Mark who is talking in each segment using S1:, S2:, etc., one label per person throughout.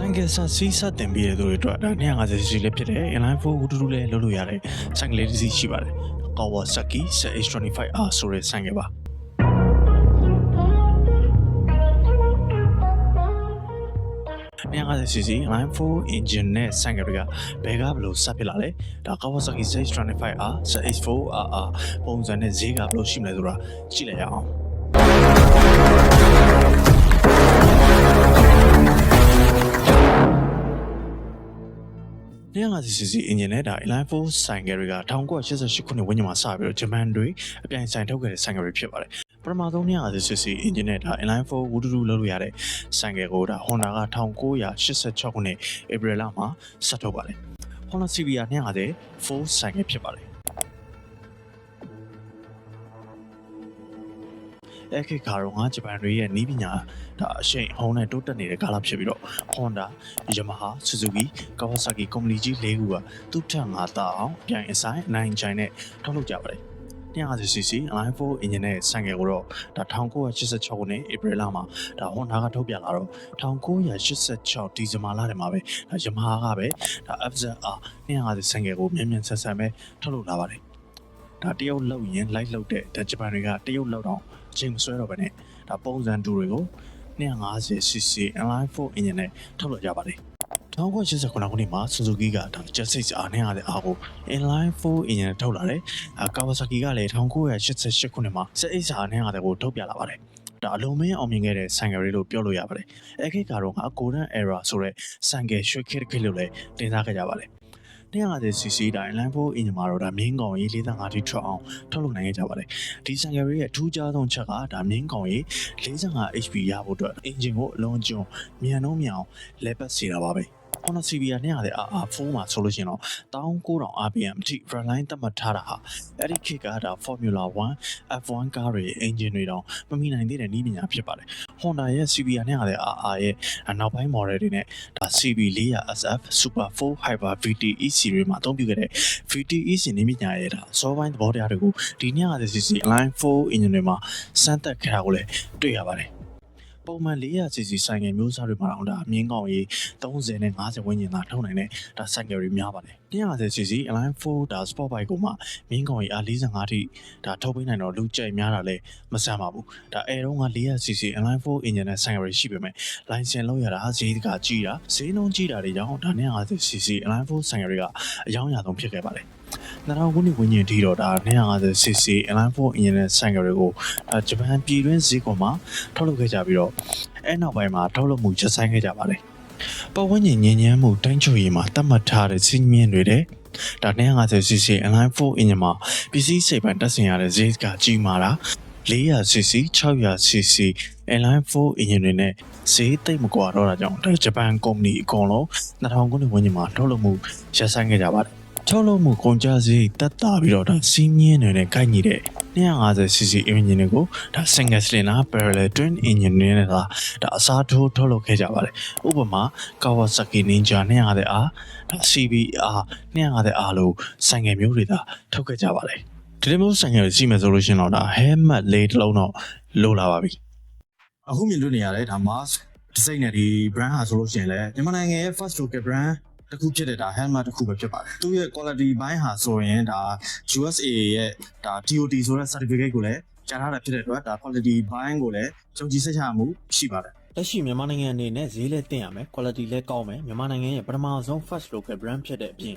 S1: ဆိုင်ကယ်ဆစီးစတင်ပြီးတဲ့သူတွေအတွက်ဒါ250 cc လေးဖြစ်တဲ့ inline 4 wheel တူတူလေးလုပ်လို့ရတဲ့ဆိုင်ကယ်လေးတစ်စီးရှိပါတယ် Kawasaki ZH25R ဆိုတဲ့ဆိုင်ကယ်ပါ250 cc inline 4 engine နဲ့ဆိုင်ကယ်တွေကဘယ်ကဘလို့စဖြစ်လာလဲဒါ Kawasaki ZH25R ZH4RR ပုံစံနဲ့ဈေးကဘလို့ရှိမလဲဆိုတာကြည့်လိုက်ရအောင် 250cc engine နဲ့ဒါ inline 4ဆိုင်ကယ်တွေက1988ခုနှစ်ဝန်းကျင်မှာစပြီးတော့ဂျပန်တွေအပြိုင်ဆိုင်ထုတ်ခဲ့တဲ့ဆိုင်ကယ်တွေဖြစ်ပါတယ်ပထမဆုံး 250cc engine နဲ့ဒါ inline 4 wheel တူတူလုပ်လို့ရတဲ့ဆိုင်ကယ်ကိုဒါ Honda က1986ခုနှစ် April လမှာစထုတ်ပါတယ် Honda CBR 250 4ဆိုင်ကယ်ဖြစ်ပါတယ် အခက်ခါတော့ငါဂျပန်တွေရဲ့နီးပညာဒါအရှိန်အဟုန်နဲ့တိုးတက်နေတဲ့ကာလဖြစ်ပြီးတော့ Honda Yamaha Suzuki Kawasaki ကုမ္ပဏီကြီး၄ခုကသူ့ထက်ငါတာအောင်အပြိုင်အဆိုင်အနိုင်ချိုင်နဲ့ထုတ်လုပ်ကြပါတယ် 250cc Align 4 engine နဲ့ဆိုင်ကယ်ကိုတော့ဒါ1986ခုနှစ် April လမှာဒါ Honda ကထုတ်ပြန်လာတော့1986ဒီဇင်ဘာလထဲမှာပဲဒါ Yamaha ကပဲဒါ FZR 250ဆိုင်ကယ်ကိုမြန်မြန်ဆက်ဆက်ပဲထုတ်လုပ်လာပါတယ် ဒါတရုတ်လောက်ရင် light လောက်တဲ့ဒါဂျပန်တွေကတရုတ်လောက်တော့အချိန်မဆွဲတော့ဘဲနဲ့ဒါပုံစံတူတွေကို 250cc Align 4 engine နဲ့ထုတ်လုပ်ကြပါတယ်1989ခုနှစ်မှာ Suzuki ကဒါ Jet6 R နဲ့ရတဲ့အားကို inline 4 engine နဲ့ထုတ်လာတယ်။အဲ Kawasaki ကလည်း1988ခုနှစ်မှာ ZX R နဲ့ရတဲ့ကိုထုတ်ပြလာပါတယ်။ဒါအလုံးမင်းအောင်မြင်ခဲ့တဲ့ဆိုင်ကယ်တွေလို့ပြောလို့ရပါတယ်။အဲခေတ်ကတော့က Golden Era ဆိုတဲ့ဆိုင်ကယ်ရွှေခေတ်တစ်ခေတ်လို့လည်းတင်စားခဲ့ကြပါတယ်။ 250cc တိုင်း line 4 engine မှာတော့ဒါမြင်းကောင်ကြီး45ထိထွက်အောင်ထုတ်လုပ်နိုင်ခဲ့ကြပါတယ်။ဒီဆိုင်ကယ်ရဲ့အထူးခြားဆုံးချက်ကဒါမြင်းကောင်ကြီး45 HP ရဖို့အတွက် engine ကိုအလုံးကျွန်းမြန်နှုံးမြန်အောင်လဲပတ်စေတာပါပဲ။ Honda CBR 200 RR4 မှာဆိုလို့ရှိရင်တော့19000 RPM အထိ frontline သတ်မှတ်ထားတာဟာအဲ့ဒီခေတ်ကဒါ Formula 1 F1 ကားတွေရဲ့ engine တွေတောင်မမီနိုင်သေးတဲ့နည်းပညာဖြစ်ပါတယ်။ Honda ရဲ့ CBR 200 RR ရဲ့နောက်ပိုင်း model တွေနဲ့ဒါ CB 400 SF Super 4 Hyper VT EC တွေမှာအသုံးပြုခဲ့တဲ့ VT EC နည်းပညာရဲ့ဒါစောပိုင်းသဘောတရားတွေကိုဒီ 250cc Line 4 engine တွေမှာစမ်းသပ်ခဲ့တာကိုလည်းတွေ့ရပါတယ်။ ပုံမှန် 400cc ဆိုင်ကယ်မျိုးစားတွေမှာတော့ဒါအမြင့်ကောင်းရေး30နဲ့50ဝန်းကျင်သာထုံနိုင်တဲ့ဒါဆိုင်ကယ်တွေများပါတယ် 250cc Align 4ဒါ Sport Bike ကိုမှမြင်းကောင်ကြီးအား45ထိဒါထုတ်ပေးနိုင်တော့လူကြိုက်များတာလည်းမဆန်းပါဘူးဒါအဲတော့က 400cc Align 4 engine နဲ့ဆိုင်ကယ်တွေရှိပေမဲ့ license လောက်ရတာဈေးကကြီးတာဈေးနှုန်းကြီးတာတွေကြောင့်ဒါ 250cc Align 4ဆိုင်ကယ်တွေကအယောင်းရဆုံးဖြစ်ခဲ့ပါတယ် 2000ခုနှစ်ဝန်းကျင်ထိတော့ဒါ 250cc Align 4 engine နဲ့ဆိုင်ကယ်တွေကိုဒါဂျပန်ပြည်တွင်းဈေးကွန်မှာထုတ်လုပ်ခဲ့ကြပြီးတော့အဲနောက်ပိုင်းမှာထုတ်လုပ်မှုကျဆင်းခဲ့ကြပါတယ်ပတ်ဝန်းကျင်ညဉ့်ညမ်းမှုတိုင်းချုပ်ရေးမှာတတ်မှတ်ထားတဲ့စီးမြင်တွေတဲ့ဒါ 250cc Align 4 engine မှာပစ္စည်းစိတ်ပိုင်းတက်ဆင်ရတဲ့ဈေးကကြီးမာတာ 400cc 600cc Align 4 engine တွေနဲ့ဈေးသိပ်မကွာတော့တာကြောင့်ဒါဂျပန်ကုမ္ပဏီအကုန်လုံး2000ခုနှစ်ဝန်းကျင်မှာထုတ်လုပ်မှုရပ်ဆိုင်းခဲ့ကြပါတယ် ထုတ်လုပ်မှုကုန်ကျစရိတ်တက်တာပြီးတော့ဒါစီးမြင်းတွေနဲ့ကိုက်ညီတဲ့ 250cc engine တွေကိုဒါ single cylinder parallel twin engine တွေနဲ့ဒါဒါအစားထိုးထုတ်လုပ်ခဲ့ကြပါတယ်ဥပမာ Kawasaki Ninja 250R ဒါ CBR 250R လို့ဆိုင်ငယ်မျိုးတွေဒါထုတ်ခဲ့ကြပါတယ်ဒီလိုမျိုးဆိုင်ငယ်တွေရှိမယ်ဆိုလို့ရှရင်တော့ဒါ helmet လေးတစ်လုံးတော့လိုလာပါပြီ
S2: အခုမြင်တွေ့နေရတဲ့ဒါ mask ဒီစိတ်နဲ့ဒီ brand ဟာဆိုလို့ရှိရင်လည်းမြန်မာနိုင်ငံရဲ့ first local brand တစ်ခုဖြစ်တဲ့ဒါ helmet တစ်ခုပဲဖြစ်ပါတယ်သူ့ရဲ့ quality ဘိုင်းဟာဆိုရင်ဒါ USA ရဲ့ဒါ DOT ဆိုတဲ့ certificate ကိုလည်းကြားထားတာဖြစ်တဲ့အတွက်ဒါ quality ဘိုင်းကိုလည်းကြုံကြည်စိတ်ချမှုရှိပါတယ်
S3: လက်ရှိမြန်မာနိုင်ငံအနေနဲ့ဈေးလည်းတင်ရမယ် quality လည်းကောင်းမယ်မြန်မာနိုင်ငံရဲ့ပထမဆုံး first local brand ဖြစ်တဲ့အပြင်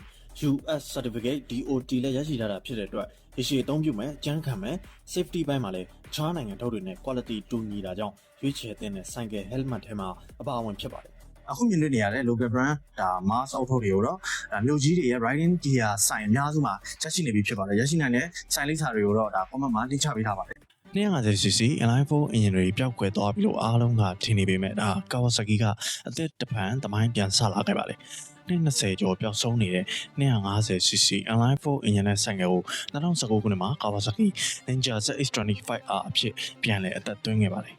S3: US certificate DOT လည်းရရှိထားတာဖြစ်တဲ့အတွက်ရရှိအသုံးပြုမယ်ကြမ်းခံမယ် safety ဘိုင်းမှာလည်းတခြားနိုင်ငံထုတ်တွေနဲ့ quality တူညီတာကြောင့်ရွေးချယ်တဲ့ဆိုင်ကယ် helmet ထဲမှာအပါအဝင်ဖြစ်ပါတယ်
S2: အခုမြင်တွေ့နေရတဲ့ local brand ဒါ mask အောက်ထုတ်တွေကိုတော့ဒါမြို့ကြီးတွေရဲ့ riding gear ဆိုင်အများစုမှာချက်ရှိနေပြီဖြစ်ပါတယ်ရရှိနိုင်တဲ့ဆိုင်လိပ်စာတွေကိုတော့ဒါ comment မှာတင်ချပေးထားပါတယ်
S1: 250cc inline 4 engine တွေပျောက်ကွယ်သွားပြီလို့အားလုံးကထင်နေပေမဲ့ဒါ Kawasaki ကအသစ်တစ်ဖန်သမိုင်းပြန်ဆလာခဲ့ပါတယ်20ကျော်ပျောက်ဆုံးနေတဲ့ 250cc inline 4 engine နဲ့ဆိုင်ကယ်ကို2019ခုနှစ်မှာ Kawasaki Ninja ZX25R အဖြစ်ပြန်လည်အသက်သွင်းခဲ့ပါတယ်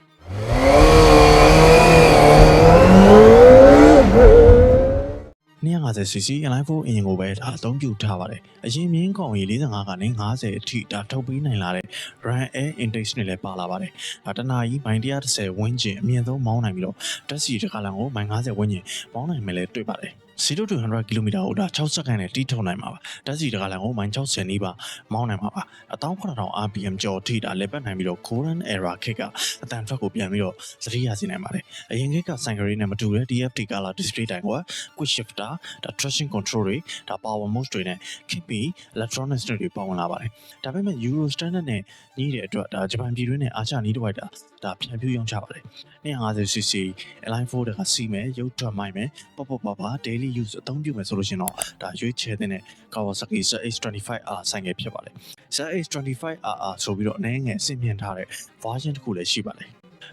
S1: 250cc inline 4 engine ကိုပဲဒါအသုံးပြုထားပါတယ်အရင်မြင်းကောင်ကြီး45ကနေ50အထိဒါထုတ်ပေးနိုင်လာတဲ့ run air intake နဲ့လည်းပါလာပါတယ်ဒါတနာကြီးမိုင်130ဝန်းကျင်အမြင့်ဆုံးမောင်းနိုင်ပြီးတော့တက်စီတစ်ခါလန်ကိုမိုင်50ဝန်းကျင်မောင်းနိုင်မယ်လဲတွေ့ပါတယ် 0 to 100 km ကိုဒါ6စက္ကန့်နဲ့တီးထုတ်နိုင်မှာပါတက်စီတစ်ခါလန်ကိုမိုင်60နီးပါမောင်းနိုင်မှာပါ18000 rpm ကျော်ထိဒါလဲပတ်နိုင်ပြီးတော့ golden era kick ကအတန်ထွက်ကိုပြန်ပြီးတော့သတိရစေနိုင်ပါတယ်အရင်ကိကဆိုင်ကလေးနဲ့မတူတဲ့ DFT color display တိုင်က quick shifter ဒါ traction control တွေဒါ power mode တွေနဲ့ KP electronics တွေပါဝင်လာပါတယ်ဒါပေမဲ့ Euro standard နဲ့ညီးတဲ့အတွက်ဒါဂျပန်ပြည်တွင်းနဲ့အာရှနီးတစ်ဝိုက်တာဒါပြန်ပြူရောင်းချပါတယ် 250cc align 4တကစီးမယ်ရုပ်ထွက်မိုင်းမယ်ပေါ့ပေါ့ပါပါ daily use အသုံးပြုမယ်ဆိုလို့ရှရင်တော့ဒါရွေးချယ်တဲ့ Kawasaki ZX25R ဆိုင်ငယ်ဖြစ်ပါတယ် ZX25RR ဆိုပြီးတော့အနည်းငယ်အဆင့်မြင့်ထားတဲ့ version တစ်ခုလည်းရှိပါတယ်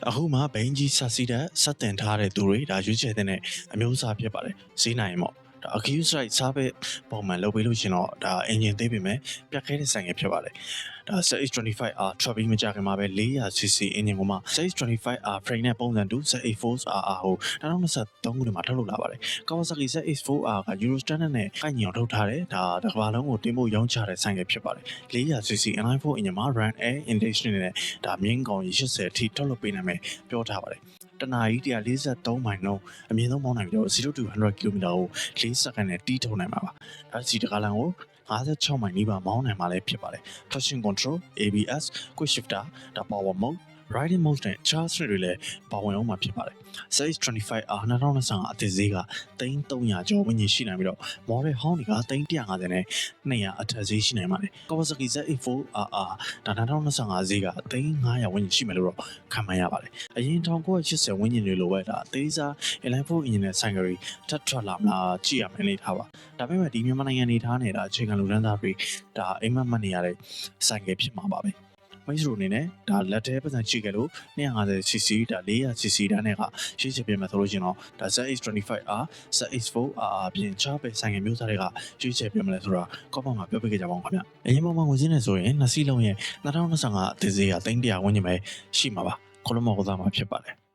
S1: အခုမှဘိန်းကြီးဆက်စီးတဲ့ဆက်တင်ထားတဲ့သူတွေဒါရွေးချယ်တဲ့အမျိုးအစားဖြစ်ပါတယ်ဈေးနိုင် ရင်ပေါ့ဒါ accuse right စားပဲပုံမှန်လုပ်ပေးလို့ရှရင်တော့ဒါ engine သေးပေမဲ့ပြတ်ခဲတဲ့ဆိုင်ငယ်ဖြစ်ပါတယ်ဒါ ZH25R ထွက်ပြီးမကြခင်မှာပဲ 400cc engine ကိုမှ ZH25R frame နဲ့ပုံစံတူ ZH4RR ဟို2023ခုနှစ်မှာထုတ်လုပ်လာပါတယ် Kawasaki ZH4R က Euro standard နဲ့ကိုက်ညီအောင်ထုတ်ထားတယ်ဒါတစ်ကမ္ဘာလုံးကိုတင်ဖို့ရောင်းချတဲ့ဆိုင်ငယ်ဖြစ်ပါတယ် 400cc inline 4 engine မှာ run air injection နဲ့ဒါမြင်းကောင်ကြီး80အထိထုတ်လုပ်ပေးနိုင်မယ်ပြောထားပါတယ် တနာကြီး143မိုင်နှုန်းအမြင့်ဆုံးမောင်းနိုင်ပြီးတော့0 to 100 km ကို4စက္ကန့်နဲ့တီးထုတ်နိုင်မှာပါဒါစီတကားလန်ကို56မိုင်နီးပါမောင်းနိုင်မှာလည်းဖြစ်ပါတယ် traction control ABS quick shifter ဒါ power mode riding mode နဲ့ charge တွေလည်းပါဝင်အောင်မှာဖြစ်ပါတယ် ZX25R 2025အသစ်ဈေးက3300ကျော်ဝန်းကျင်ရှိနိုင်ပြီးတော့ model ဟောင်းတွေက350နဲ့200အထက်ဈေးရှိနိုင်ပါတယ် Kawasaki ZX4RR ဒါ2025ဈေးက3500ဝန်းကျင်ရှိမယ်လို့တော့ခန့်မှန်းရပါတယ်အရင်1980ဝန်းကျင်တွေလိုပဲဒါအသေးစား Inline 4 engine နဲ့ဆိုင်ကရီထပ်ထွက်လာမလားကြည့်ရမယ်လေထားပါဒါပေမဲ့ဒီမြန်မာနိုင်ငံနေထားနေတာအခြေခံလူတန်းသားတွေဒါအိမ်မက်မက်နေရတဲ့ဆိုင်ကယ်ဖြစ်မှာပါပဲ မိတ်ဆွေတို့အနေနဲ့ဒါလက်ထဲပတ်စံရှိခဲ့လို့ 250cc ဒါ 400cc တန်းနဲ့ကရှေ့ချက်ပြမယ်ဆိုလို့ရှိရင်တော့ဒါ ZX25R ZX4R ပြင်ချပဲဆိုင်ငယ်မျိုးစားတွေကရှေ့ချက်ပြမလဲဆိုတာကော့ပတ်မှာပြောပြခဲ့ကြပါအောင်ခင်ဗျအရင်ပုံမှန်ဝင်စင်းနေဆိုရင်နှစ်စီးလုံးရဲ့2025အသစ်ဈေးက300ဝန်းကျင်ပဲရှိမှာပါခလုံးမော်ကစားမှာဖြစ်ပါတယ်